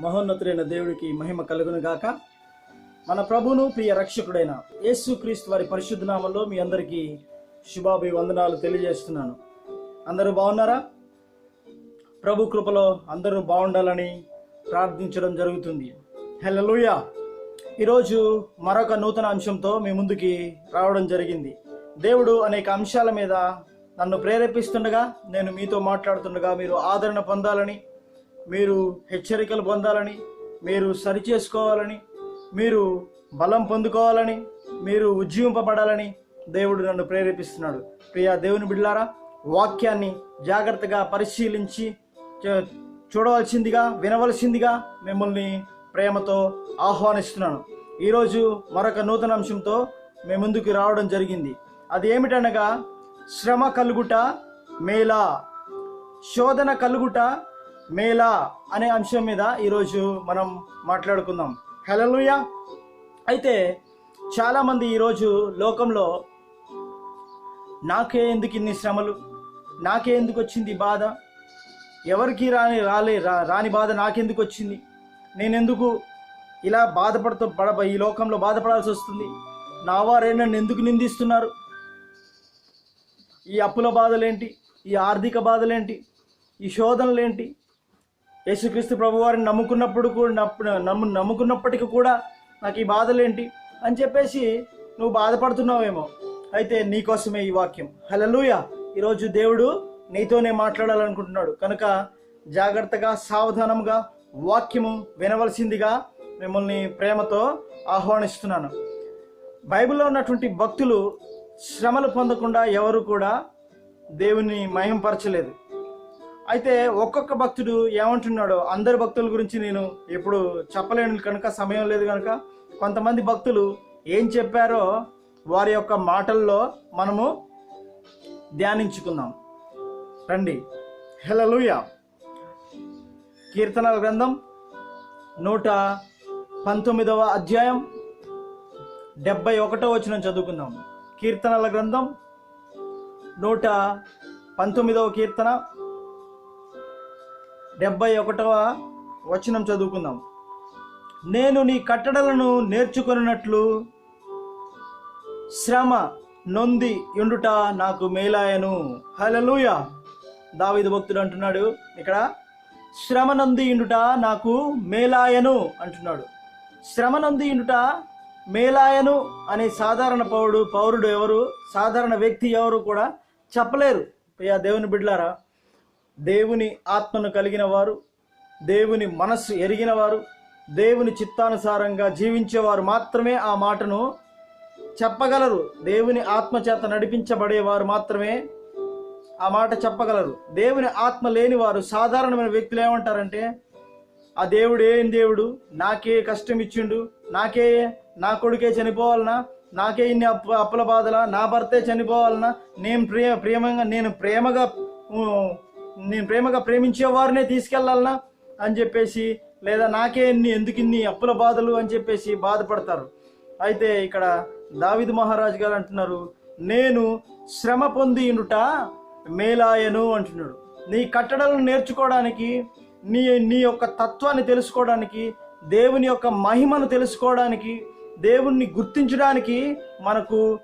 మహోన్నతుడైన దేవుడికి మహిమ కలుగును గాక. మన ప్రభును ప్రియ రక్షకుడైన యేసు క్రీస్తు వారి పరిశుద్ధ నామంలో మీ అందరికీ శుభాభివందనాలు తెలియజేస్తున్నాను. అందరూ బాగున్నారా? ప్రభు కృపలో అందరూ బాగుండాలని ప్రార్థించడం జరుగుతుంది. హెల్లెలూయా! ఈరోజు మరొక నూతన అంశంతో మీ ముందుకి రావడం జరిగింది. దేవుడు అనేక అంశాల మీద నన్ను ప్రేరేపిస్తుండగా నేను మీతో మాట్లాడుతుండగా మీరు ఆదరణ పొందాలని మీరు హెచ్చరికలు పొందాలని మీరు సరిచేసుకోవాలని మీరు బలం పొందుకోవాలని మీరు ఉజ్జీవింపబడాలని దేవుడు నన్ను ప్రేరేపిస్తున్నాడు. ప్రియా దేవుని బిడ్లారా వాక్యాన్ని జాగ్రత్తగా పరిశీలించి చూడవలసిందిగా వినవలసిందిగా మిమ్మల్ని ప్రేమతో ఆహ్వానిస్తున్నాను. ఈరోజు మరొక నూతన అంశంతో మేము ముందుకు రావడం జరిగింది. అది ఏమిటనగా శ్రమ కలుగుట మేలా శోధన కలుగుట మేలా అనే అంశం మీద ఈరోజు మనం మాట్లాడుకుందాం. హలోయ అయితే చాలామంది ఈరోజు లోకంలో నాకే ఎందుకు ఇన్ని శ్రమలు? నాకే ఎందుకు వచ్చింది బాధ? ఎవరికి రాని రాలే రా రాని బాధ నాకెందుకు వచ్చింది? నేనెందుకు ఇలా బాధపడుతూ పడ ఈ లోకంలో బాధపడాల్సి వస్తుంది? నా వారే నన్ను ఎందుకు నిందిస్తున్నారు? ఈ అప్పుల బాధలేంటి? ఈ ఆర్థిక బాధలేంటి? ఈ శోధనలేంటి? యేసుక్రీస్తు ప్రభు వారిని నమ్ముకున్నప్పుడు కూడా నమ్ము నమ్ముకున్నప్పటికీ కూడా నాకు ఈ బాధలేంటి? అని చెప్పేసి నువ్వు బాధపడుతున్నావేమో. అయితే నీకోసమే ఈ వాక్యం. హలలుయ ఈరోజు దేవుడు నీతోనే మాట్లాడాలనుకుంటున్నాడు. కనుక జాగ్రత్తగా సావధానంగా వాక్యము వినవలసిందిగా మిమ్మల్ని ప్రేమతో ఆహ్వానిస్తున్నాను. బైబిల్లో ఉన్నటువంటి భక్తులు శ్రమలు పొందకుండా ఎవరు కూడా దేవుని మయంపరచలేదు అయితే ఒక్కొక్క భక్తుడు ఏమంటున్నాడో అందరి భక్తుల గురించి నేను ఎప్పుడు చెప్పలేను. కనుక సమయం లేదు కనుక కొంతమంది భక్తులు ఏం చెప్పారో వారి యొక్క మాటల్లో మనము ధ్యానించుకుందాం. రండి. హెలలుయ కీర్తనల గ్రంథం నూట పంతొమ్మిదవ అధ్యాయం డెబ్బై ఒకటో వచ్చిన చదువుకుందాం. కీర్తనల గ్రంథం నూట పంతొమ్మిదవ కీర్తన డెబ్బై ఒకటవ వచనం చదువుకుందాం. నేను నీ కట్టడలను నేర్చుకున్నట్లు శ్రమ నొంది ఎండుట నాకు మేలాయను. హలలుయ దావిద భక్తుడు అంటున్నాడు ఇక్కడ శ్రమ నంది ఇండుట నాకు మేలాయను అంటున్నాడు. శ్రమ నంది ఇండుట మేలాయను అనే సాధారణ పౌరుడు పౌరుడు ఎవరు? సాధారణ వ్యక్తి ఎవరు కూడా చెప్పలేరు. ప్రియా దేవుని బిడ్లారా దేవుని ఆత్మను కలిగిన వారు దేవుని మనస్సు ఎరిగిన వారు దేవుని చిత్తానుసారంగా జీవించేవారు మాత్రమే ఆ మాటను చెప్పగలరు. దేవుని ఆత్మ చేత నడిపించబడేవారు మాత్రమే ఆ మాట చెప్పగలరు. దేవుని ఆత్మ లేని వారు సాధారణమైన వ్యక్తులు ఏమంటారంటే ఆ దేవుడు ఏం దేవుడు? నాకే కష్టం ఇచ్చిండు. నాకే నా కొడుకే చనిపోవాలనా? నాకే ఇన్ని అప్పు అప్పుల బాధలా? నా భర్తే చనిపోవాలనా? నేను ప్రియ ప్రేమంగా నేను ప్రేమగా నేను ప్రేమగా ప్రేమించే వారినే తీసుకెళ్ళాలనా అని చెప్పేసి లేదా నాకే ఇన్ని ఎందుకు ఇన్ని అప్పుల బాధలు అని చెప్పేసి బాధపడతారు. అయితే ఇక్కడ దావిదు మహారాజు గారు అంటున్నారు నేను శ్రమ పొంది ఉండుట మేలాయను అంటున్నాడు. నీ కట్టడలను నేర్చుకోవడానికి నీ నీ యొక్క తత్వాన్ని తెలుసుకోవడానికి దేవుని యొక్క మహిమను తెలుసుకోవడానికి దేవుణ్ణి గుర్తించడానికి మనకు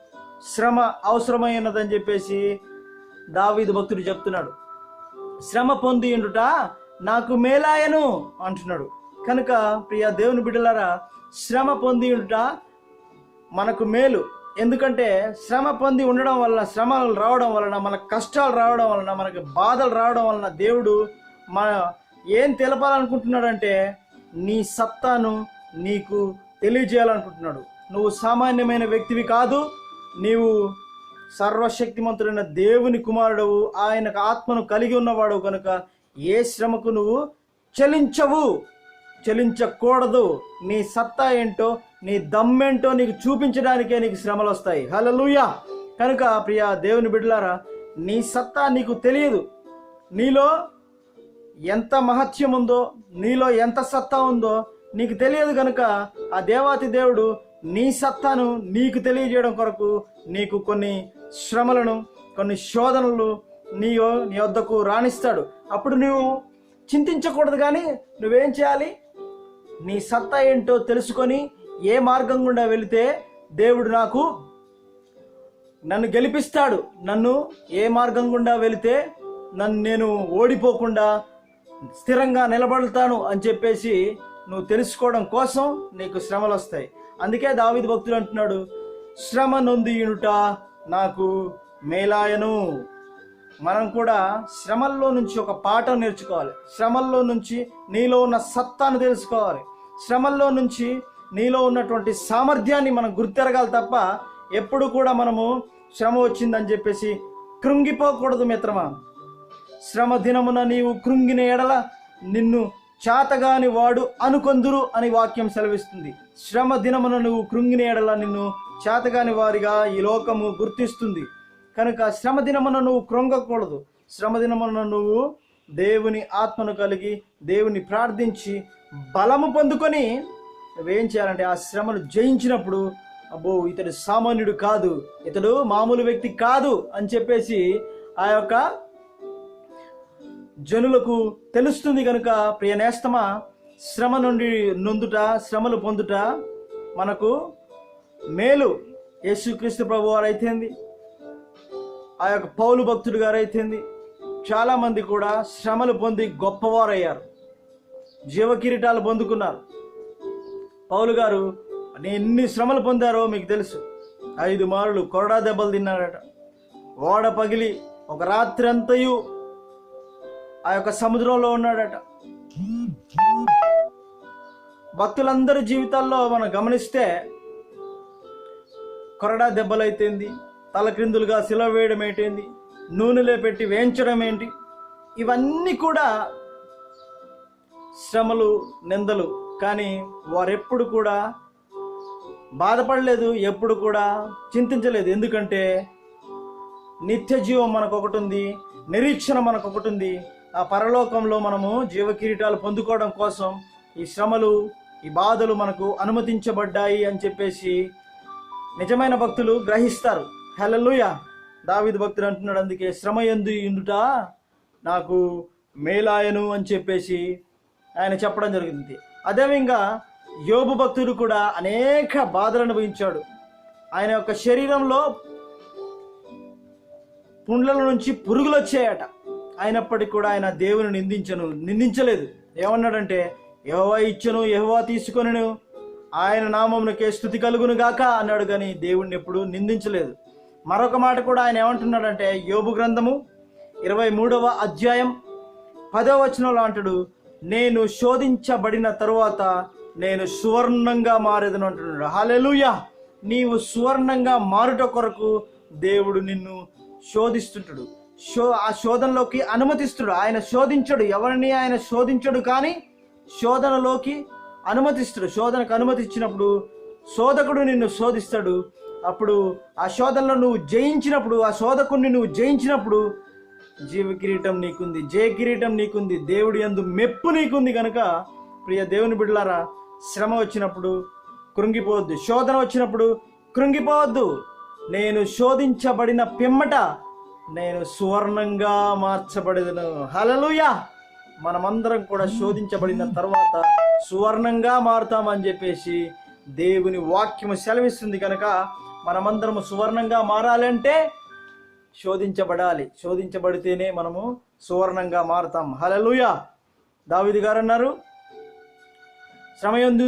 శ్రమ అవసరమైనదని చెప్పేసి దావీదు భక్తుడు చెప్తున్నాడు. శ్రమ పొంది ఉండుట నాకు మేలాయను అంటున్నాడు. కనుక ప్రియ దేవుని బిడ్డలారా శ్రమ పొంది ఉండుట మనకు మేలు. ఎందుకంటే శ్రమ పొంది ఉండడం వలన శ్రమలు రావడం వలన మనకు కష్టాలు రావడం వలన మనకి బాధలు రావడం వలన దేవుడు మన ఏం తెలపాలనుకుంటున్నాడంటే నీ సత్తాను నీకు తెలియజేయాలనుకుంటున్నాడు. నువ్వు సామాన్యమైన వ్యక్తివి కాదు నీవు సర్వశక్తిమంతుడైన దేవుని కుమారుడవు ఆయనకు ఆత్మను కలిగి ఉన్నవాడు కనుక ఏ శ్రమకు నువ్వు చలించవు చలించకూడదు. నీ సత్తా ఏంటో నీ దమ్మేంటో నీకు చూపించడానికే నీకు శ్రమలు వస్తాయి హలలుయా కనుక ప్రియ దేవుని బిడ్డలారా నీ సత్తా నీకు తెలియదు. నీలో ఎంత మహత్యం ఉందో నీలో ఎంత సత్తా ఉందో నీకు తెలియదు కనుక ఆ దేవాతి దేవుడు నీ సత్తాను నీకు తెలియజేయడం కొరకు నీకు కొన్ని శ్రమలను కొన్ని శోధనలు నీ నీ వద్దకు రాణిస్తాడు. అప్పుడు నువ్వు చింతించకూడదు కానీ నువ్వేం చేయాలి? నీ సత్తా ఏంటో తెలుసుకొని ఏ మార్గం గుండా వెళితే దేవుడు నాకు నన్ను గెలిపిస్తాడు. నన్ను ఏ మార్గం గుండా వెళితే నన్ను నేను ఓడిపోకుండా స్థిరంగా నిలబడతాను అని చెప్పేసి నువ్వు తెలుసుకోవడం కోసం నీకు శ్రమలు వస్తాయి అందుకే దావిది భక్తులు అంటున్నాడు శ్రమ నొందియునుట నాకు మేలాయను. మనం కూడా శ్రమల్లో నుంచి ఒక పాఠం నేర్చుకోవాలి. శ్రమల్లో నుంచి నీలో ఉన్న సత్తాను తెలుసుకోవాలి. శ్రమల్లో నుంచి నీలో ఉన్నటువంటి సామర్థ్యాన్ని మనం గుర్తెరగాలి తప్ప ఎప్పుడు కూడా మనము శ్రమ వచ్చిందని చెప్పేసి కృంగిపోకూడదు మిత్రమా. శ్రమ దినమున నీవు కృంగిన ఎడల నిన్ను చాతగాని వాడు అనుకొందురు అని వాక్యం సెలవిస్తుంది. శ్రమ దినమున నువ్వు కృంగిన ఎడల నిన్ను చేతగాని వారిగా ఈ లోకము గుర్తిస్తుంది. కనుక శ్రమ దినమున నువ్వు కృంగకూడదు. శ్రమ దినమున నువ్వు దేవుని ఆత్మను కలిగి దేవుని ప్రార్థించి బలము పొందుకొని నువ్వేం చేయాలంటే ఆ శ్రమను జయించినప్పుడు అబ్బో ఇతడు సామాన్యుడు కాదు ఇతడు మామూలు వ్యక్తి కాదు అని చెప్పేసి ఆ యొక్క జనులకు తెలుస్తుంది కనుక ప్రియ నేస్తమా శ్రమ నుండి నొందుట శ్రమలు పొందుట మనకు మేలు. యేసుక్రీస్తు ప్రభు వారు అయితేంది ఆ యొక్క పౌలు భక్తుడు గారు అయితేంది చాలామంది కూడా శ్రమలు పొంది గొప్పవారయ్యారు. జీవ కిరీటాలు పొందుకున్నారు. పౌలు గారు ఎన్ని శ్రమలు పొందారో మీకు తెలుసు. ఐదు మారులు కొరడా దెబ్బలు తిన్నాడట ఓడ పగిలి ఒక రాత్రి అంతయు ఆ యొక్క సముద్రంలో ఉన్నాడట. భక్తులందరి జీవితాల్లో మనం గమనిస్తే కొరడా దెబ్బలైతేంది తలక్రిందులుగా సిలవ వేయడం ఏంటి నూనెలో పెట్టి వేయించడం ఏంటి? ఇవన్నీ కూడా శ్రమలు నిందలు. కానీ వారెప్పుడు కూడా బాధపడలేదు ఎప్పుడు కూడా చింతించలేదు. ఎందుకంటే నిత్య జీవం మనకు ఒకటి ఉంది నిరీక్షణ మనకు ఒకటి ఉంది ఆ పరలోకంలో మనము జీవ కిరీటాలు పొందుకోవడం కోసం ఈ శ్రమలు ఈ బాధలు మనకు అనుమతించబడ్డాయి అని చెప్పేసి నిజమైన భక్తులు గ్రహిస్తారు. హెలలుయ దావిద భక్తుడు అంటున్నాడు అందుకే శ్రమ ఎందు ఇందుట నాకు మేలాయను అని చెప్పేసి ఆయన చెప్పడం జరిగింది. అదేవిధంగా యోబు భక్తుడు కూడా అనేక బాధలు అనుభవించాడు. ఆయన యొక్క శరీరంలో పుండ్ల నుంచి పురుగులు వచ్చాయట. అయినప్పటికీ కూడా ఆయన దేవుని నిందించను నిందించలేదు. ఏమన్నాడంటే యహోవా ఇచ్చను యహోవా తీసుకొనను ఆయన నామమునకే స్థుతి కలుగును గాక అన్నాడు కానీ దేవుణ్ణి ఎప్పుడు నిందించలేదు. మరొక మాట కూడా ఆయన ఏమంటున్నాడంటే యోబు గ్రంథము ఇరవై మూడవ అధ్యాయం పదవ వచనంలో అంటాడు నేను శోధించబడిన తరువాత నేను సువర్ణంగా మారేదను అంటున్నాడు. హాలెలుయా నీవు సువర్ణంగా మారుట కొరకు దేవుడు నిన్ను శోధిస్తుంటాడు. శో ఆ శోధనలోకి అనుమతిస్తుడు ఆయన శోధించడు. ఎవరిని ఆయన శోధించడు కానీ శోధనలోకి అనుమతిస్తాడు శోధనకు అనుమతి ఇచ్చినప్పుడు శోధకుడు నిన్ను శోధిస్తాడు. అప్పుడు ఆ శోధనలో నువ్వు జయించినప్పుడు ఆ శోధకుడిని నువ్వు జయించినప్పుడు జీవ కిరీటం నీకుంది జయ కిరీటం నీకుంది దేవుడి యందు మెప్పు నీకుంది కనుక ప్రియ దేవుని బిడ్డలారా శ్రమ వచ్చినప్పుడు కృంగిపోవద్దు. శోధన వచ్చినప్పుడు కృంగిపోవద్దు. నేను శోధించబడిన పిమ్మట నేను సువర్ణంగా మార్చబడేదను. హలలుయా మనమందరం కూడా శోధించబడిన తర్వాత సువర్ణంగా మారుతామని చెప్పేసి దేవుని వాక్యము సెలవిస్తుంది కనుక మనమందరము సువర్ణంగా మారాలంటే శోధించబడాలి. శోధించబడితేనే మనము సువర్ణంగా మారుతాం. హలలుయా దావిది గారు అన్నారు శ్రమయందు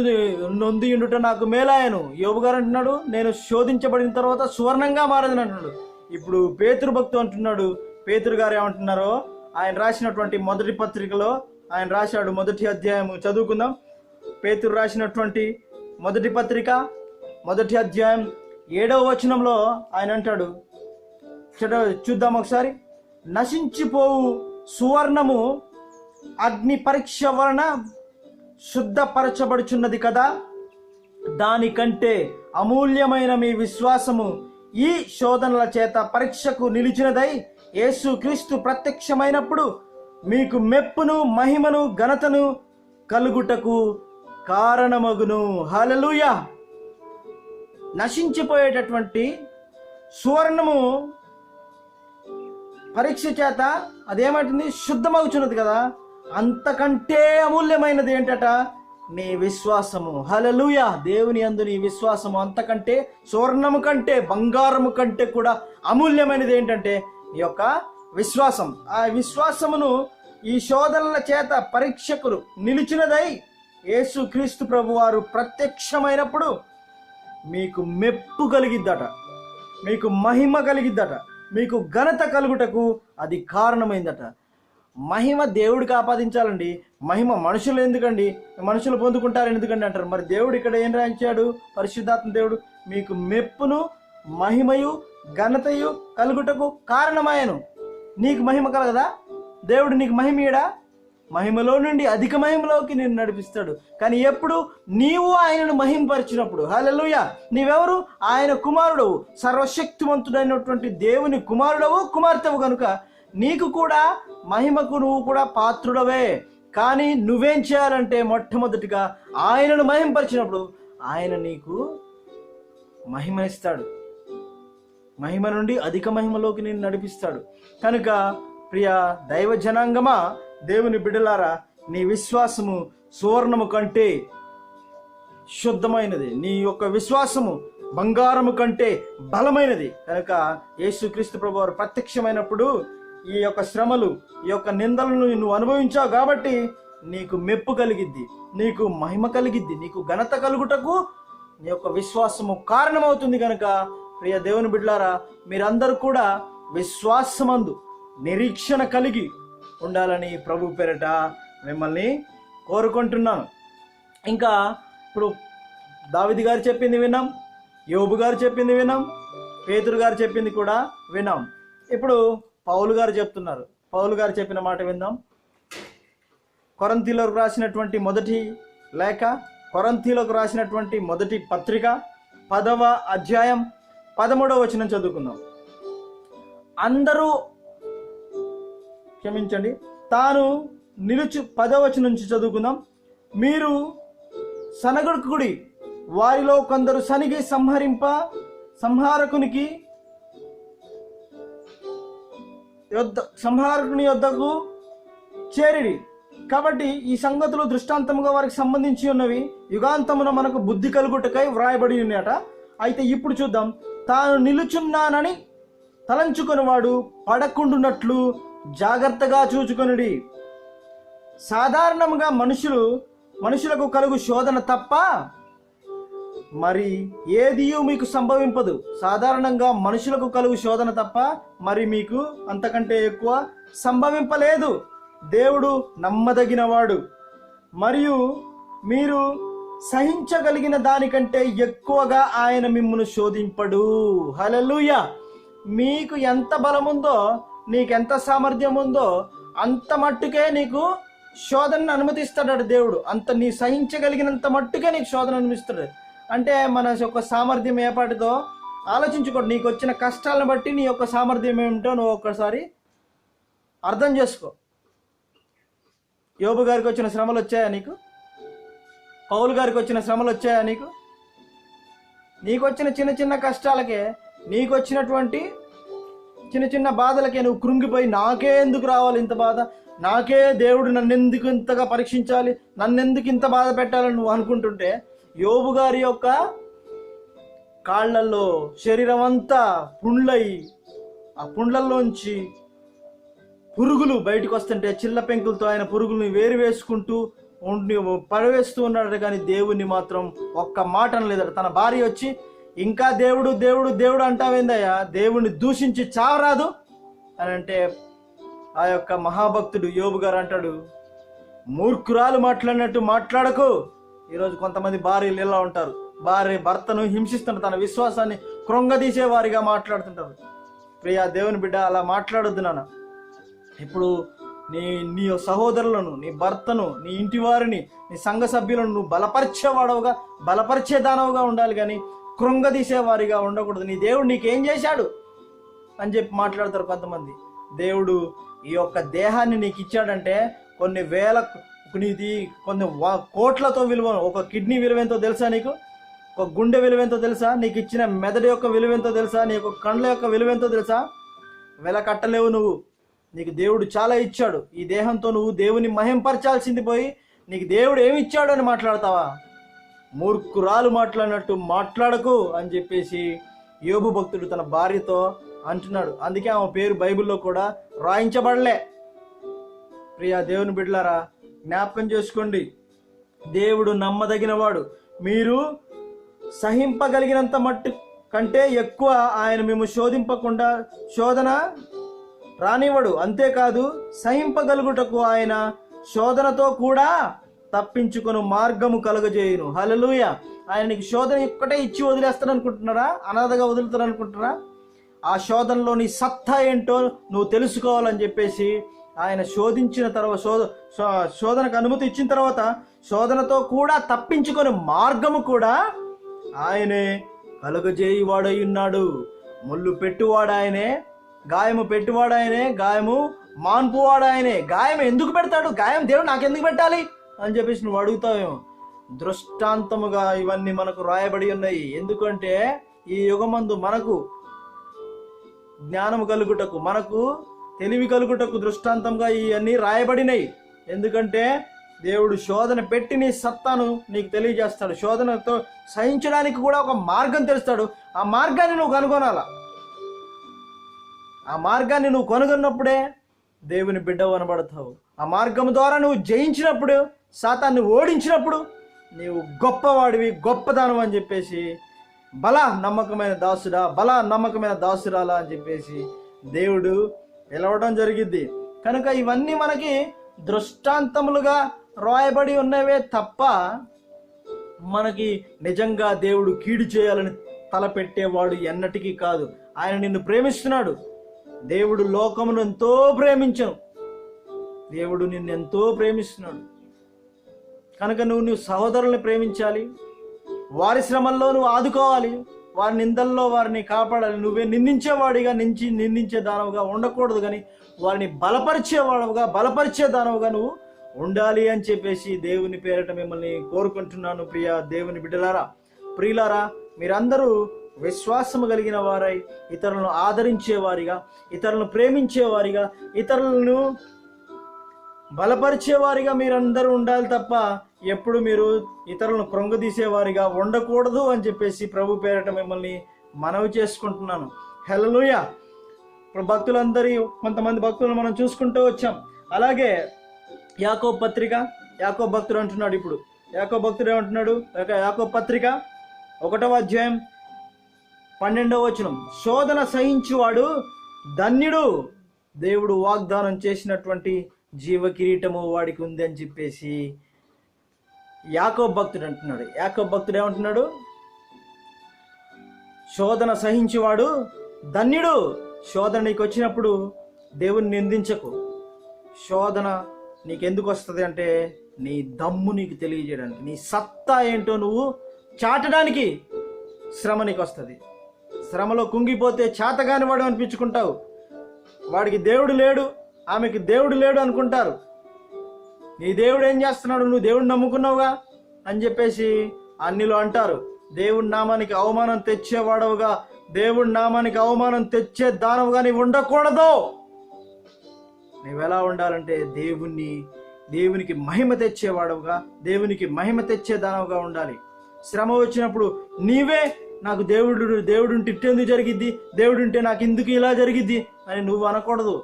నొంది ఉండుట నాకు మేలాయను యోబు గారు అంటున్నాడు నేను శోధించబడిన తర్వాత సువర్ణంగా మారదని అంటున్నాడు. ఇప్పుడు పేతురు భక్తు అంటున్నాడు పేతురు గారు ఏమంటున్నారో ఆయన రాసినటువంటి మొదటి పత్రికలో ఆయన రాశాడు మొదటి అధ్యాయం చదువుకుందాం. పేతురు రాసినటువంటి మొదటి పత్రిక మొదటి అధ్యాయం ఏడవ వచనంలో ఆయన అంటాడు. చూద్దాం ఒకసారి. నశించిపోవు సువర్ణము అగ్ని పరీక్ష వలన శుద్ధపరచబడుచున్నది కదా? దానికంటే అమూల్యమైన మీ విశ్వాసము ఈ శోధనల చేత పరీక్షకు నిలిచినదై యేసు క్రీస్తు ప్రత్యక్షమైనప్పుడు మీకు మెప్పును మహిమను ఘనతను కలుగుటకు కారణమగును. హలలుయ నశించిపోయేటటువంటి సువర్ణము పరీక్ష చేత అదేమంటుంది? శుద్ధమవుచున్నది కదా. అంతకంటే అమూల్యమైనది ఏంటట? నీ విశ్వాసము. హలలుయ దేవుని అందు నీ విశ్వాసము అంతకంటే సువర్ణము కంటే బంగారము కంటే కూడా అమూల్యమైనది ఏంటంటే నీ యొక్క విశ్వాసం. ఆ విశ్వాసమును ఈ శోధనల చేత పరీక్షకులు నిలిచినదై యేసు క్రీస్తు ప్రభువారు ప్రత్యక్షమైనప్పుడు మీకు మెప్పు కలిగిద్దట. మీకు మహిమ కలిగిద్దట. మీకు ఘనత కలుగుటకు అది కారణమైందట. మహిమ దేవుడికి ఆపాదించాలండి మహిమ మనుషులు ఎందుకండి? మనుషులు పొందుకుంటారు ఎందుకండి అంటారు? మరి దేవుడు ఇక్కడ ఏం రాయించాడు? పరిశుద్ధాత్మ దేవుడు మీకు మెప్పును మహిమయు ఘనతయు కలుగుటకు కారణమాయను. నీకు మహిమ కలగదా? దేవుడు నీకు మహిమీయడా మహిమలో నుండి అధిక మహిమలోకి నేను నడిపిస్తాడు. కానీ ఎప్పుడు నీవు ఆయనను మహింపరిచినప్పుడు హల్లెలూయ నీవెవరు? ఆయన కుమారుడవు. సర్వశక్తివంతుడైనటువంటి దేవుని కుమారుడవు కుమార్తెవు కనుక నీకు కూడా మహిమకు నువ్వు కూడా పాత్రుడవే. కానీ నువ్వేం చేయాలంటే మొట్టమొదటిగా ఆయనను మహింపరిచినప్పుడు ఆయన నీకు మహిమనిస్తాడు. మహిమ నుండి అధిక మహిమలోకి నేను నడిపిస్తాడు. కనుక ప్రియ దైవ జనాంగమా దేవుని బిడ్డలారా నీ విశ్వాసము సువర్ణము కంటే శుద్ధమైనది. నీ యొక్క విశ్వాసము బంగారము కంటే బలమైనది. కనుక యేసుక్రీస్తు ప్రభు వారు ప్రత్యక్షమైనప్పుడు ఈ యొక్క శ్రమలు ఈ యొక్క నిందలను నువ్వు అనుభవించావు కాబట్టి నీకు మెప్పు కలిగిద్ది నీకు మహిమ కలిగిద్ది నీకు ఘనత కలుగుటకు నీ యొక్క విశ్వాసము కారణమవుతుంది కనుక ప్రియ దేవుని బిడ్లారా మీరందరూ కూడా విశ్వాసమందు నిరీక్షణ కలిగి ఉండాలని ప్రభు పేరట మిమ్మల్ని కోరుకుంటున్నాను. ఇంకా ఇప్పుడు దావిది గారు చెప్పింది విన్నాం యోబు గారు చెప్పింది విన్నాం పేతురు గారు చెప్పింది కూడా విన్నాం. ఇప్పుడు పౌలు గారు చెప్తున్నారు. పౌలు గారు చెప్పిన మాట విందాం కొరంతిలోకి రాసినటువంటి మొదటి లేఖ కొరంతిలోకి రాసినటువంటి మొదటి పత్రిక పదవ అధ్యాయం పదమూడవ వచనం చదువుకుందాం. అందరూ క్షమించండి. తాను నిలుచు పదవచనం నుంచి చదువుకుందాం. మీరు సనగడుకుడి వారిలో కొందరు సనిగి సంహరింప సంహారకునికి యొద్ద సంహారకుని యొద్దకు చేరిడి. కాబట్టి ఈ సంగతులు దృష్టాంతముగా వారికి సంబంధించి ఉన్నవి. యుగాంతమున మనకు బుద్ధి కలుగుటకై వ్రాయబడి ఉన్నాయట. అయితే ఇప్పుడు చూద్దాం. తాను నిలుచున్నానని తలంచుకొనివాడు పడకుండునట్లు జాగ్రత్తగా చూచుకొనుడి. సాధారణంగా మనుషులు మనుషులకు కలుగు శోధన తప్ప మరి ఏదియూ మీకు సంభవింపదు. సాధారణంగా మనుషులకు కలుగు శోధన తప్ప మరి మీకు అంతకంటే ఎక్కువ సంభవింపలేదు. దేవుడు నమ్మదగినవాడు. మరియు మీరు సహించగలిగిన దానికంటే ఎక్కువగా ఆయన మిమ్మల్ని శోధింపడు. హలలుయ మీకు ఎంత బలముందో నీకెంత సామర్థ్యం ఉందో అంత మట్టుకే నీకు శోధనను అనుమతిస్తాడు దేవుడు. అంత నీ సహించగలిగినంత మట్టుకే నీకు శోధన అనుమతిస్తాడు. అంటే మన యొక్క సామర్థ్యం ఏపాటిదో ఆలోచించుకోండి నీకు వచ్చిన కష్టాలను బట్టి నీ యొక్క సామర్థ్యం ఏమిటో నువ్వు ఒక్కసారి అర్థం చేసుకో. యోబు గారికి వచ్చిన శ్రమలు వచ్చాయా నీకు? పౌలు గారికి వచ్చిన శ్రమలు వచ్చాయా నీకు? నీకు వచ్చిన చిన్న చిన్న కష్టాలకే నీకు వచ్చినటువంటి చిన్న చిన్న బాధలకే నువ్వు కృంగిపోయి నాకే ఎందుకు రావాలి ఇంత బాధ? నాకే దేవుడు నన్ను ఎందుకు ఇంతగా పరీక్షించాలి? నన్ను ఎందుకు ఇంత బాధ పెట్టాలని నువ్వు అనుకుంటుంటే యోబు గారి యొక్క కాళ్ళల్లో శరీరం అంతా పుండ్లై ఆ పుండ్లల్లోంచి పురుగులు బయటకు వస్తుంటే చిల్ల పెంకులతో ఆయన పురుగుల్ని వేరు వేసుకుంటూ పడవేస్తూ ఉన్నాడు కానీ దేవుణ్ణి మాత్రం ఒక్క మాట అనలేదట. తన భార్య వచ్చి ఇంకా దేవుడు దేవుడు దేవుడు అంటావేందయ్యా? దేవుణ్ణి దూషించి చావరాదు? అని అంటే ఆ యొక్క మహాభక్తుడు యోబు గారు అంటాడు మూర్ఖురాలు మాట్లాడినట్టు మాట్లాడకు. ఈరోజు కొంతమంది భార్యలు ఇలా ఉంటారు. భార్య భర్తను హింసిస్తుంటారు తన విశ్వాసాన్ని కృంగదీసే వారిగా మాట్లాడుతుంటారు. ప్రియా దేవుని బిడ్డ అలా మాట్లాడొద్దు నాన్న. ఇప్పుడు నీ నీ సహోదరులను నీ భర్తను నీ ఇంటి వారిని నీ సంఘ సభ్యులను నువ్వు బలపరిచేవాడవుగా బలపరిచే దానవుగా ఉండాలి కానీ కృంగదీసే వారిగా ఉండకూడదు. నీ దేవుడు నీకేం చేశాడు? అని చెప్పి మాట్లాడతారు కొంతమంది. దేవుడు ఈ యొక్క దేహాన్ని నీకు ఇచ్చాడంటే కొన్ని వేల నీది కొన్ని వా- కోట్లతో విలువ ఒక కిడ్నీ విలువ ఎంతో తెలుసా నీకు? ఒక గుండె విలువ ఎంతో తెలుసా? నీకు ఇచ్చిన మెదడు యొక్క విలువ ఎంతో తెలుసా? నీ యొక్క కండ్ల యొక్క విలువ ఎంతో తెలుసా? వెల కట్టలేవు నువ్వు. నీకు దేవుడు చాలా ఇచ్చాడు. ఈ దేహంతో నువ్వు దేవుని మహింపరచాల్సింది పోయి నీకు దేవుడు ఏమి ఇచ్చాడు అని మాట్లాడతావా? మూర్ఖురాలు మాట్లాడినట్టు మాట్లాడకు అని చెప్పేసి యోబు భక్తుడు తన భార్యతో అంటున్నాడు. అందుకే ఆమె పేరు బైబిల్లో కూడా రాయించబడలే. ప్రియా దేవుని బిడ్డలారా జ్ఞాపకం చేసుకోండి. దేవుడు నమ్మదగినవాడు. మీరు సహింపగలిగినంత మట్టు కంటే ఎక్కువ ఆయన మేము శోధింపకుండా శోధన రానివ్వడు. అంతేకాదు సహింపగలుగుటకు ఆయన శోధనతో కూడా తప్పించుకొని మార్గము కలుగజేయును. హలలుయ ఆయనకి శోధన ఒక్కటే ఇచ్చి వదిలేస్తాను అనుకుంటున్నారా అనాథగా వదులుతాను అనుకుంటున్నారా ఆ శోధనలోని సత్తా ఏంటో నువ్వు తెలుసుకోవాలని చెప్పేసి ఆయన శోధించిన తర్వాత శోధ శోధనకు అనుమతి ఇచ్చిన తర్వాత శోధనతో కూడా తప్పించుకొని మార్గము కూడా ఆయనే కలుగజేయువాడై ఉన్నాడు. ముళ్ళు పెట్టువాడు ఆయనే గాయము పెట్టువాడాయనే గాయము మాన్పువాడాయనే. గాయం ఎందుకు పెడతాడు? గాయం దేవుడు నాకెందుకు పెట్టాలి? అని చెప్పేసి నువ్వు అడుగుతావేమో. దృష్టాంతముగా ఇవన్నీ మనకు రాయబడి ఉన్నాయి. ఎందుకంటే ఈ యుగమందు మనకు జ్ఞానము కలుగుటకు మనకు తెలివి కలుగుటకు దృష్టాంతంగా ఇవన్నీ రాయబడినాయి ఎందుకంటే దేవుడు శోధన పెట్టి నీ సత్తాను నీకు తెలియజేస్తాడు. శోధనతో సహించడానికి కూడా ఒక మార్గం తెలుస్తాడు ఆ మార్గాన్ని నువ్వు కనుగొనాల? ఆ మార్గాన్ని నువ్వు కొనుగొన్నప్పుడే దేవుని బిడ్డ అనబడతావు. ఆ మార్గం ద్వారా నువ్వు జయించినప్పుడు సాతాన్ని ఓడించినప్పుడు నీవు గొప్పవాడివి గొప్పదానం అని చెప్పేసి బల నమ్మకమైన దాసుడా బల నమ్మకమైన దాసురాలా అని చెప్పేసి దేవుడు పిలవడం జరిగిద్ది. కనుక ఇవన్నీ మనకి దృష్టాంతములుగా రాయబడి ఉన్నవే తప్ప మనకి నిజంగా దేవుడు కీడు చేయాలని తలపెట్టేవాడు ఎన్నటికీ కాదు. ఆయన నిన్ను ప్రేమిస్తున్నాడు. దేవుడు లోకమును ఎంతో ప్రేమించను. దేవుడు నిన్ను ఎంతో ప్రేమిస్తున్నాడు. కనుక నువ్వు నువ్వు సహోదరుల్ని ప్రేమించాలి. వారి శ్రమల్లో నువ్వు ఆదుకోవాలి. వారి నిందల్లో వారిని కాపాడాలి. నువ్వే నిందించేవాడిగా నించి నిందించే దానవుగా ఉండకూడదు కానీ వారిని బలపరిచేవాడవుగా బలపరిచే దానవుగా నువ్వు ఉండాలి అని చెప్పేసి దేవుని పేరట మిమ్మల్ని కోరుకుంటున్నాను ప్రియ దేవుని బిడ్డలారా. ప్రియులారా మీరందరూ విశ్వాసము కలిగిన వారై ఇతరులను ఆదరించేవారిగా ఇతరులను ప్రేమించేవారిగా ఇతరులను బలపరిచేవారిగా మీరందరూ ఉండాలి తప్ప ఎప్పుడు మీరు ఇతరులను కృంగదీసేవారిగా ఉండకూడదు అని చెప్పేసి ప్రభు పేరట మిమ్మల్ని మనవి చేసుకుంటున్నాను. హెలలుయ ఇప్పుడు భక్తులందరి కొంతమంది భక్తులను మనం చూసుకుంటూ వచ్చాం. అలాగే యాకో పత్రిక యాకో భక్తుడు అంటున్నాడు ఇప్పుడు. యాకో భక్తుడు ఏమంటున్నాడు? యాకో పత్రిక ఒకటవ అధ్యాయం పన్నెండవ వచనం. శోధన సహించువాడు ధన్యుడు. దేవుడు వాగ్దానం చేసినటువంటి జీవ కిరీటము వాడికి ఉంది అని చెప్పేసి యాకో భక్తుడు అంటున్నాడు. యాకో భక్తుడు ఏమంటున్నాడు? శోధన సహించువాడు ధన్యుడు. శోధన నీకు వచ్చినప్పుడు దేవుని నిందించకు. శోధన నీకెందుకు వస్తుంది అంటే నీ దమ్ము నీకు తెలియజేయడానికి. నీ సత్తా ఏంటో నువ్వు చాటడానికి శ్రమ నీకు వస్తుంది. శ్రమలో కుంగిపోతే చేతగాని వాడు అనిపించుకుంటావు. వాడికి దేవుడు లేడు ఆమెకి దేవుడు లేడు అనుకుంటారు. నీ దేవుడు ఏం చేస్తున్నాడు? నువ్వు దేవుడిని నమ్ముకున్నావుగా? అని చెప్పేసి అన్నిలో అంటారు. దేవుడి నామానికి అవమానం తెచ్చేవాడవుగా దేవుడి నామానికి అవమానం తెచ్చే దానవుగా నీవు ఉండకూడదు. నీవెలా ఉండాలంటే దేవుణ్ణి దేవునికి మహిమ తెచ్చేవాడవుగా దేవునికి మహిమ తెచ్చే దానవుగా ఉండాలి. శ్రమ వచ్చినప్పుడు నీవే నాకు దేవుడు దేవుడుంటే ఇట్టెందుకు జరిగిద్ది దేవుడుంటే నాకు ఎందుకు ఇలా జరిగిద్ది అని నువ్వు అనకూడదు.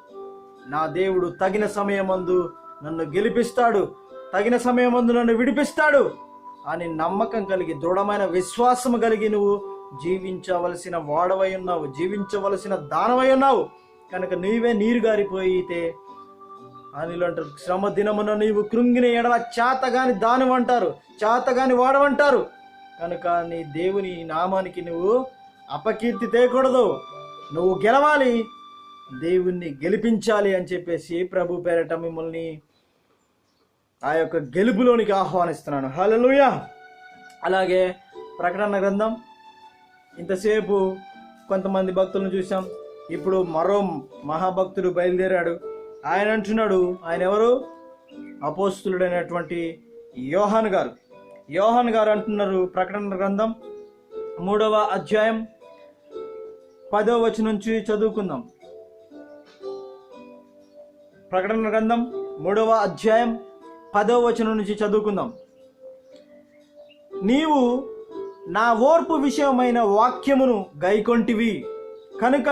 నా దేవుడు తగిన సమయమందు నన్ను గెలిపిస్తాడు తగిన సమయమందు నన్ను విడిపిస్తాడు అని నమ్మకం కలిగి దృఢమైన విశ్వాసం కలిగి నువ్వు జీవించవలసిన వాడవై ఉన్నావు జీవించవలసిన దానవై ఉన్నావు. కనుక నీవే నీరు గారిపోయితే అనిలు శ్రమ దినమున నీవు కృంగిన ఎడల చేతగాని దానమంటారు చేతగాని వాడమంటారు కనుక నీ దేవుని నామానికి నువ్వు అపకీర్తి తేయకూడదు నువ్వు గెలవాలి. దేవుణ్ణి గెలిపించాలి అని చెప్పేసి ప్రభు పేరట మిమ్మల్ని ఆ యొక్క గెలుపులోనికి ఆహ్వానిస్తున్నాను. హల్లెలూయా. అలాగే ప్రకటన గ్రంథం. ఇంతసేపు కొంతమంది భక్తులను చూసాం ఇప్పుడు మరో మహాభక్తుడు బయలుదేరాడు. ఆయన అంటున్నాడు ఆయన ఎవరు? అపోస్తులుడైనటువంటి యోహాన్ గారు. యోహన్ గారు అంటున్నారు ప్రకటన గ్రంథం మూడవ అధ్యాయం పదవ వచనం నుంచి చదువుకుందాం. ప్రకటన గ్రంథం మూడవ అధ్యాయం పదో వచనం నుంచి చదువుకుందాం. నీవు నా ఓర్పు విషయమైన వాక్యమును గైకొంటివి. కనుక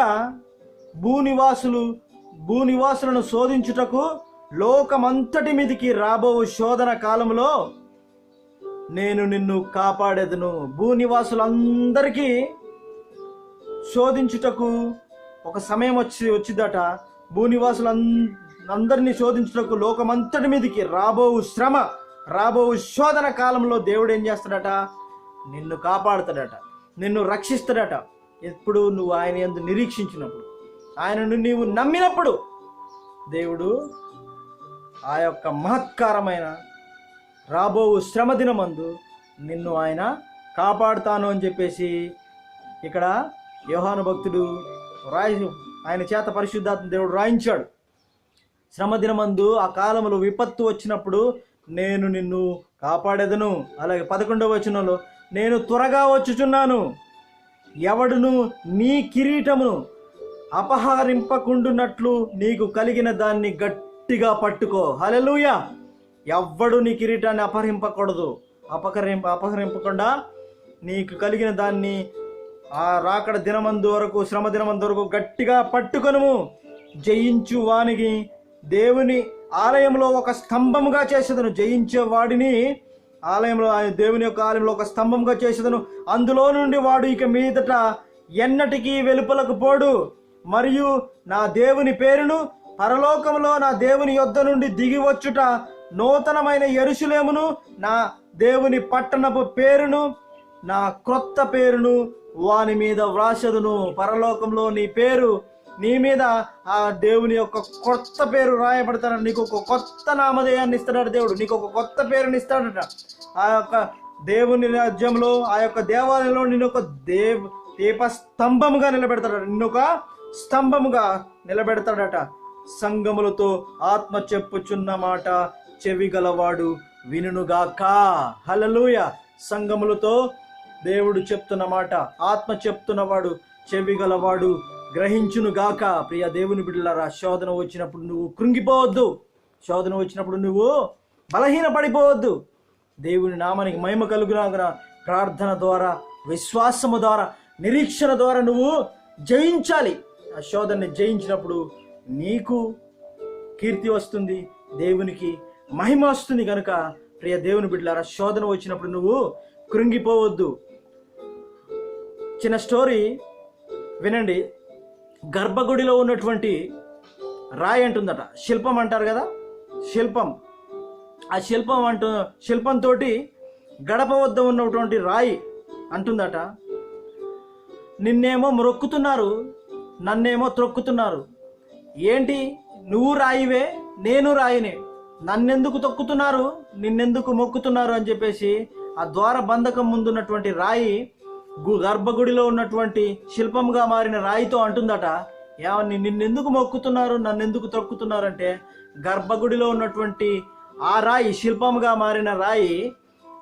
భూనివాసులు భూనివాసులను శోధించుటకు లోకమంతటి మీదికి రాబో శోధన కాలంలో నేను నిన్ను కాపాడేదను. భూనివాసులందరికీ శోధించుటకు ఒక సమయం వచ్చి వచ్చిందట. భూనివాసులందరినీ శోధించుటకు లోకమంతటి మీదకి రాబోవు శ్రమ రాబోవు శోధన కాలంలో దేవుడు ఏం చేస్తాడట? నిన్ను కాపాడుతాడట. నిన్ను రక్షిస్తాడట. ఎప్పుడు నువ్వు ఆయన ఎందు నిరీక్షించినప్పుడు ఆయనను నీవు నమ్మినప్పుడు దేవుడు ఆ యొక్క మహత్కారమైన రాబో శ్రమ దినమందు నిన్ను ఆయన కాపాడుతాను అని చెప్పేసి ఇక్కడ యోహాను భక్తుడు రాయి ఆయన చేత పరిశుద్ధాత్మ దేవుడు రాయించాడు. శ్రమ దినమందు ఆ కాలంలో విపత్తు వచ్చినప్పుడు నేను నిన్ను కాపాడేదను. అలాగే పదకొండవ వచనంలో నేను త్వరగా వచ్చుచున్నాను. ఎవడును నీ కిరీటమును అపహరింపకుండునట్లు నీకు కలిగిన దాన్ని గట్టిగా పట్టుకో. హలెలుయా ఎవ్వడు నీ కిరీటాన్ని అపహరింపకూడదు. అపహరింప అపహరింపకుండా నీకు కలిగిన దాన్ని ఆ రాకడ దినమందు వరకు శ్రమ దినమందు వరకు గట్టిగా పట్టుకొనుము. జయించు వానికి దేవుని ఆలయంలో ఒక స్తంభముగా చేసేదను. జయించే వాడిని ఆలయంలో దేవుని యొక్క ఆలయంలో ఒక స్తంభంగా చేసేదను. అందులో నుండి వాడు ఇక మీదట ఎన్నటికీ వెలుపలకు పోడు. మరియు నా దేవుని పేరును పరలోకంలో నా దేవుని యొద్ద నుండి దిగి వచ్చుట నూతనమైన ఎరుషులేమును నా దేవుని పట్టణపు పేరును నా క్రొత్త పేరును వాని మీద వ్రాసదును. పరలోకంలో నీ పేరు నీ మీద ఆ దేవుని యొక్క కొత్త పేరు రాయబడతాడు నీకు ఒక కొత్త నామధేయాన్ని ఇస్తాడు దేవుడు. నీకు ఒక కొత్త పేరుని ఇస్తాడట. ఆ యొక్క దేవుని రాజ్యంలో ఆ యొక్క దేవాలయంలో నేను ఒక దేవ్ దీప స్తంభముగా నిలబెడతాడట. నిన్ను ఒక స్తంభముగా నిలబెడతాడట. సంగములతో ఆత్మ చెప్పుచున్న మాట చెవి గలవాడు వినుగాక హలలుయ సంగములతో దేవుడు చెప్తున్న మాట ఆత్మ చెప్తున్నవాడు చెవి గలవాడు గ్రహించునుగాక. ప్రియ దేవుని బిడ్డలారా శోధన వచ్చినప్పుడు నువ్వు కృంగిపోవద్దు. శోధన వచ్చినప్పుడు నువ్వు బలహీన పడిపోవద్దు దేవుని నామానికి మహిమ కలుగునాగన. ప్రార్థన ద్వారా విశ్వాసము ద్వారా నిరీక్షణ ద్వారా నువ్వు జయించాలి. ఆ శోధనని జయించినప్పుడు నీకు కీర్తి వస్తుంది. దేవునికి మహిమ వస్తుంది కనుక ప్రియ దేవుని బిడ్డలారా శోధన వచ్చినప్పుడు నువ్వు కృంగిపోవద్దు. చిన్న స్టోరీ వినండి. గర్భగుడిలో ఉన్నటువంటి రాయి అంటుందట. శిల్పం అంటారు కదా? శిల్పం. ఆ శిల్పం అంటూ శిల్పంతో గడప వద్ద ఉన్నటువంటి రాయి అంటుందట. నిన్నేమో మ్రొక్కుతున్నారు నన్నేమో త్రొక్కుతున్నారు. ఏంటి? నువ్వు రాయివే నేను రాయినే. నన్నెందుకు తొక్కుతున్నారు? నిన్నెందుకు మొక్కుతున్నారు అని చెప్పేసి ఆ ద్వార బంధకం ముందున్నటువంటి రాయి గు- గర్భగుడిలో ఉన్నటువంటి శిల్పంగా మారిన రాయితో అంటుందట. ఏమని నిన్నెందుకు మొక్కుతున్నారు? నన్నెందుకు తొక్కుతున్నారు అంటే గర్భగుడిలో ఉన్నటువంటి ఆ రాయి శిల్పంగా మారిన రాయి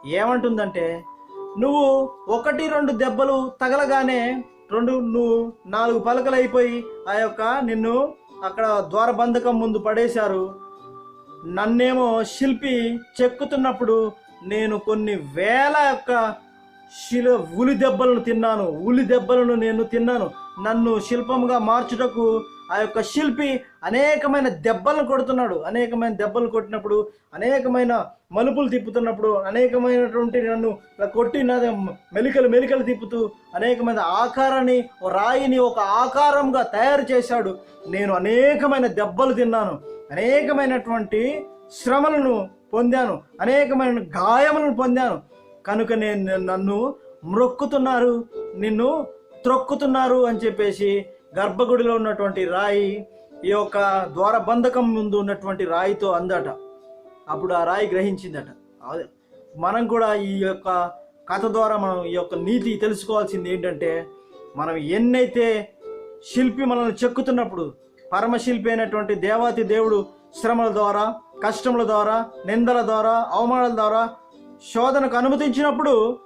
ఏమంటుందంటే నువ్వు ఒకటి రెండు దెబ్బలు తగలగానే రెండు నువ్వు నాలుగు పలకలు అయిపోయి ఆ యొక్క నిన్ను అక్కడ ద్వారబంధకం ముందు పడేశారు. నన్నేమో శిల్పి చెక్కుతున్నప్పుడు నేను కొన్ని వేల యొక్క శిల ఉలి దెబ్బలను తిన్నాను. ఉలి దెబ్బలను నేను తిన్నాను. నన్ను శిల్పంగా మార్చుటకు ఆ యొక్క శిల్పి అనేకమైన దెబ్బలను కొడుతున్నాడు. అనేకమైన దెబ్బలు కొట్టినప్పుడు అనేకమైన మలుపులు తిప్పుతున్నప్పుడు అనేకమైనటువంటి నన్ను ఇలా కొట్టి మెలికలు మెలికలు తిప్పుతూ అనేకమైన ఆకారాన్ని ఓ రాయిని ఒక ఆకారంగా తయారు చేశాడు. నేను అనేకమైన దెబ్బలు తిన్నాను. అనేకమైనటువంటి శ్రమలను పొందాను అనేకమైన గాయములను పొందాను. కనుక నేను నన్ను మ్రొక్కుతున్నారు నిన్ను త్రొక్కుతున్నారు అని చెప్పేసి గర్భగుడిలో ఉన్నటువంటి రాయి ఈ యొక్క ద్వారబంధకం ముందు ఉన్నటువంటి రాయితో అందట. అప్పుడు ఆ రాయి గ్రహించిందట. అదే మనం కూడా ఈ యొక్క కథ ద్వారా మనం ఈ యొక్క నీతి తెలుసుకోవాల్సింది ఏంటంటే మనం ఎన్నైతే శిల్పి మనల్ని చెక్కుతున్నప్పుడు పరమశిల్పి అయినటువంటి దేవాతి దేవుడు శ్రమల ద్వారా కష్టముల ద్వారా నిందల ద్వారా అవమానాల ద్వారా శోధనకు అనుమతించినప్పుడు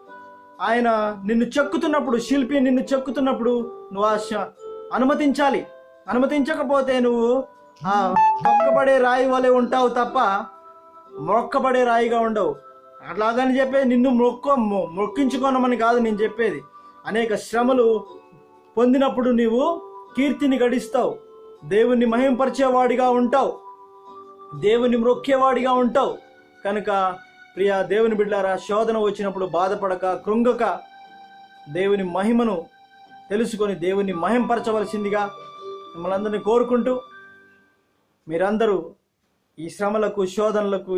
ఆయన నిన్ను చెక్కుతున్నప్పుడు శిల్పి నిన్ను చెక్కుతున్నప్పుడు నువ్వు ఆ అనుమతించాలి. అనుమతించకపోతే నువ్వు ఆ మొక్కబడే రాయి వలె ఉంటావు తప్ప మొక్కబడే రాయిగా ఉండవు. అట్లాగని చెప్పేది నిన్ను మొక్క మొ- మొక్కించుకోనమని కాదు నేను చెప్పేది. అనేక శ్రమలు పొందినప్పుడు నీవు కీర్తిని గడిస్తావు. దేవుణ్ణి మహింపరిచేవాడిగా ఉంటావు. దేవుని మ్రొక్కేవాడిగా ఉంటావు. కనుక ప్రియ దేవుని బిడ్డారా శోధన వచ్చినప్పుడు బాధపడక కృంగక దేవుని మహిమను తెలుసుకొని దేవుని మహింపరచవలసిందిగా మిమ్మల్ని అందరినీ కోరుకుంటూ మీరందరూ ఈ శ్రమలకు శోధనలకు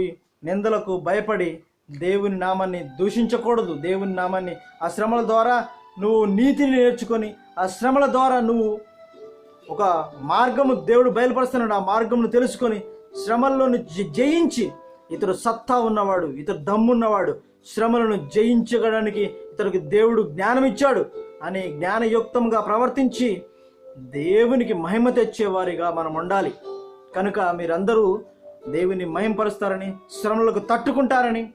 నిందలకు భయపడి దేవుని నామాన్ని దూషించకూడదు. దేవుని నామాన్ని ఆ శ్రమల ద్వారా నువ్వు నీతిని నేర్చుకొని ఆ శ్రమల ద్వారా నువ్వు ఒక మార్గము దేవుడు బయలుపరుస్తున్నాడు. ఆ మార్గమును తెలుసుకొని శ్రమలను జ- జయించి ఇతడు సత్తా ఉన్నవాడు ఇతడు దమ్మున్నవాడు శ్రమలను జయించగడానికి ఇతనికి దేవుడు జ్ఞానం ఇచ్చాడు అని జ్ఞానయుక్తంగా ప్రవర్తించి దేవునికి మహిమ తెచ్చేవారిగా మనం ఉండాలి. కనుక మీరందరూ దేవుని మహింపరుస్తారని శ్రమలకు తట్టుకుంటారని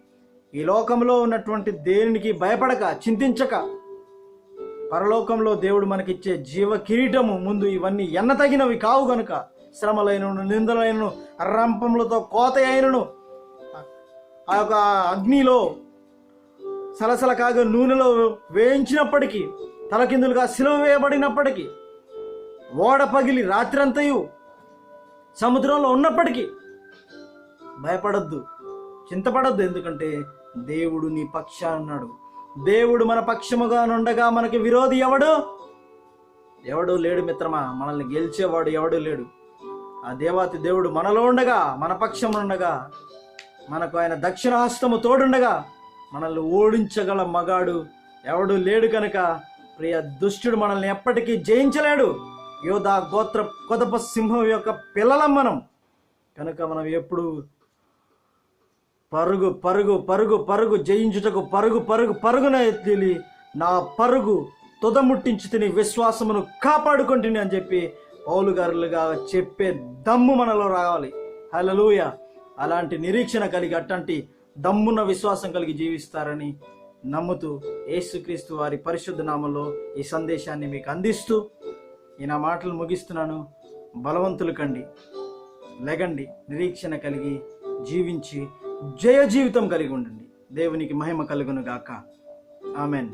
ఈ లోకంలో ఉన్నటువంటి దేనికి భయపడక చింతించక పరలోకంలో దేవుడు మనకిచ్చే జీవ కిరీటము ముందు ఇవన్నీ ఎన్న తగినవి కావు గనుక. శ్రమలైనను నిందలైనను రంపములతో కోత అయినను. ఆ యొక్క అగ్నిలో సలసల కాగా నూనెలో వేయించినప్పటికీ తలకిందులుగా సిలువ వేయబడినప్పటికీ ఓడ పగిలి రాత్రంతయు సముద్రంలో ఉన్నప్పటికీ భయపడద్దు చింతపడద్దు. ఎందుకంటే దేవుడు నీ పక్షాన ఉన్నాడు. దేవుడు మన పక్షముగా నుండగా మనకి విరోధి ఎవడు? ఎవడు లేడు మిత్రమా? మనల్ని గెలిచేవాడు ఎవడు లేడు. ఆ దేవాతి దేవుడు మనలో ఉండగా మన పక్షం ఉండగా మనకు ఆయన దక్షిణ హస్తము తోడుండగా మనల్ని ఓడించగల మగాడు ఎవడు లేడు కనుక ప్రియ దుష్టుడు మనల్ని ఎప్పటికీ జయించలేడు. యోధా గోత్ర కొదప సింహం యొక్క పిల్లలం మనం. కనుక మనం ఎప్పుడు పరుగు పరుగు పరుగు పరుగు జయించుటకు పరుగు పరుగు పరుగున ఎత్తిలి నా పరుగు తుదముట్టించి తిని విశ్వాసమును కాపాడుకుంటుని అని చెప్పి పౌలు గారులుగా చెప్పే దమ్ము మనలో రావాలి. హలలుయ అలాంటి నిరీక్షణ కలిగి అట్లాంటి దమ్మున్న విశ్వాసం కలిగి జీవిస్తారని నమ్ముతూ యేసుక్రీస్తు వారి పరిశుద్ధ నామంలో ఈ సందేశాన్ని మీకు అందిస్తూ ఈ నా మాటలు ముగిస్తున్నాను. బలవంతులు కండి. లెగండి. నిరీక్షణ కలిగి జీవించి జయ జీవితం కలిగి ఉండండి. దేవునికి మహిమ కలుగును గాక ఆమెన్.